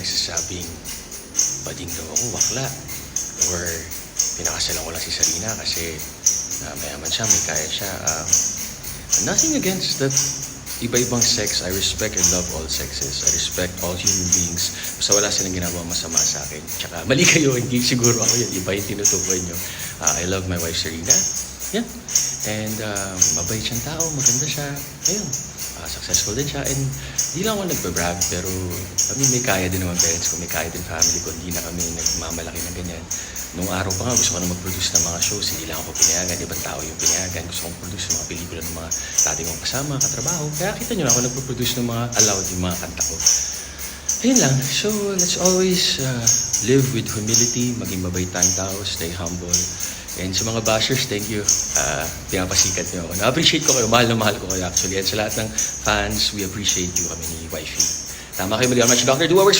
nagsasabing bading daw ako, bakla. Or pinakasalan ko lang si Sarina kasi uh, mayaman siya, may kaya siya. Um, nothing against that iba-ibang sex. I respect and love all sexes. I respect all human beings. Basta wala silang ginagawa masama sa akin. Tsaka mali kayo, hindi siguro ako yun. Iba yung tinutukoy nyo. Uh, I love my wife Serena. Yeah. And um, mabait siyang tao, maganda siya. Ayun. Uh, successful din siya. And di lang ako nagbabrag, pero kami may kaya din naman parents ko, may kaya din family ko. Hindi na kami nagmamalaki ng ganyan. Nung araw pa nga, gusto ko na mag-produce ng mga shows. Hindi lang ako pinayagan. Ibang tao yung pinayagan. Gusto kong produce mga pelikula ng mga dati kong kasama, katrabaho. Kaya kita nyo na ako nagpo-produce ng mga allowed yung mga kanta ko. Ayun lang. So, let's always uh, live with humility, maging mabait tayong tao, stay humble. And sa mga bashers, thank you. Uh, pinapasikat niyo ako. Na-appreciate ko kayo. Mahal na mahal ko kayo actually. And sa lahat ng fans, we appreciate you kami ni Wifey. Tama kayo mali. I'm Dr. Duwawers